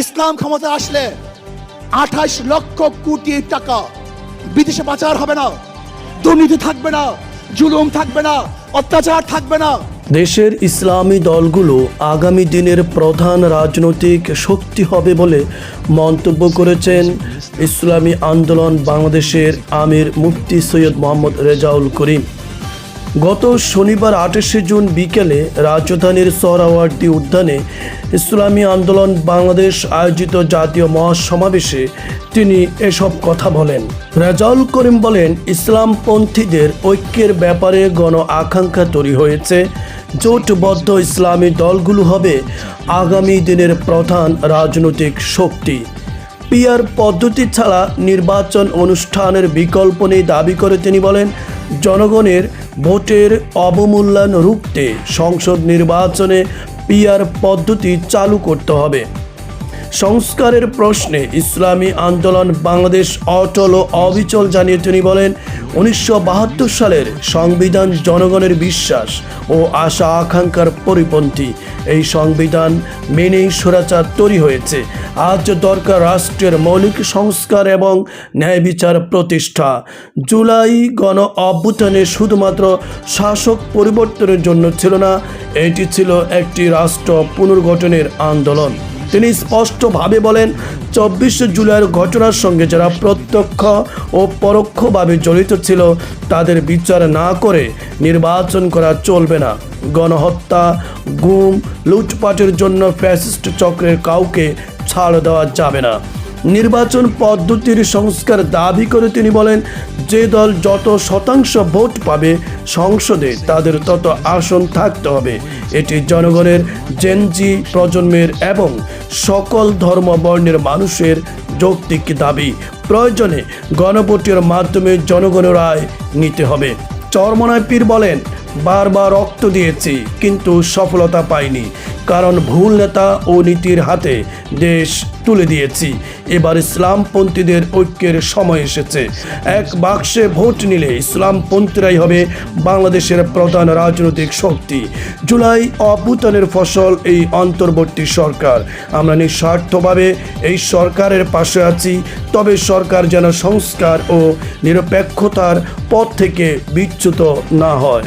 ইসলাম ক্ষমতা আসলে আঠাশ লক্ষ কোটি টাকা বিদেশে পাচার হবে না, দুর্নীতি থাকবে না, জুলুম থাকবে না, অত্যাচার থাকবে না। দেশের ইসলামী দলগুলো আগামী দিনের প্রধান রাজনৈতিক শক্তি হবে বলে মন্তব্য করেছেন ইসলামী আন্দোলন বাংলাদেশের আমির মুফতি সৈয়দ মোহাম্মদ রেজাউল করিম। গত শনিবার আঠাশে জুন বিকেলে রাজধানীর সোহরাওয়ার্দী উদ্যানে ইসলামী আন্দোলন বাংলাদেশ আয়োজিত জাতীয় মহাসমাবেশে তিনি এসব কথা বলেন। রেজাউল করিম বলেন, ইসলামপন্থীদের ঐক্যের ব্যাপারে গণ আকাঙ্ক্ষা তৈরি হয়েছে। জোটবদ্ধ ইসলামী দলগুলো হবে আগামী দিনের প্রধান রাজনৈতিক শক্তি। পিয়ার পদ্ধতি ছাড়া নির্বাচন অনুষ্ঠানের বিকল্প নেই দাবি করে তিনি বলেন জনগণের ভোটের অবমূল্যায়ন রুখতে সংসদ নির্বাচনে পিয়ার পদ্ধতি চালু করতে হবে। সংস্কারের প্রশ্নে ইসলামী আন্দোলন বাংলাদেশ অটল ও অবিচল জানিয়ে তিনি বলেন উনিশশো বাহাত্তর সালের সংবিধান জনগণের বিশ্বাস ও আশা আকাঙ্ক্ষার পরিপন্থী। এই সংবিধান মেনেই স্বৈরাচার তৈরি হয়েছে। আজ দরকার রাষ্ট্রের মৌলিক সংস্কার এবং ন্যায় বিচার প্রতিষ্ঠা। জুলাই গণ অভ্যুত্থানে শুধুমাত্র শাসক পরিবর্তনের জন্য ছিল না, এটি ছিল একটি রাষ্ট্র পুনর্গঠনের আন্দোলন। তিনি স্পষ্টভাবে বলেন, চব্বিশে জুলাইয়ের ঘটনার সঙ্গে যারা প্রত্যক্ষ ও পরোক্ষভাবে জড়িত ছিল, তাদের বিচার না করে নির্বাচন করা চলবে না। গণহত্যা, গুম, লুটপাটের জন্য ফ্যাসিস্ট চক্রের কাউকে ছাড় দেওয়া যাবে না। নির্বাচন পদ্ধতির সংস্কার দাবি করে তিনি বলেন, যে দল যত শতাংশ ভোট পাবে সংসদে তাদের তত আসন থাকতে হবে। এটি জনগণের জেনজি প্রজন্মের এবং সকল ধর্ম বর্ণের মানুষের যৌক্তিক দাবি। প্রয়োজনে গণভোটের মাধ্যমে জনগণের রায় নিতে হবে। চরমনায় পীর বলেন বারবার রক্ত দিয়েছি, কিন্তু সফলতা পাইনি। কারণ ভুল নেতা ও নীতির হাতে দেশ তুলে দিয়েছি। এবার ইসলামপন্থীদের ঐক্যের সময় এসেছে। এক বাক্সে ভোট নিলে ইসলামপন্থীরাই হবে বাংলাদেশের প্রধান রাজনৈতিক শক্তি। জুলাই অভ্যুত্থানের ফসল এই অন্তর্বর্তী সরকার। আমরা নিঃস্বার্থভাবে এই সরকারের পাশে আছি, তবে সরকার যেন সংস্কার ও নিরপেক্ষতার পথ থেকে বিচ্যুত না হয়।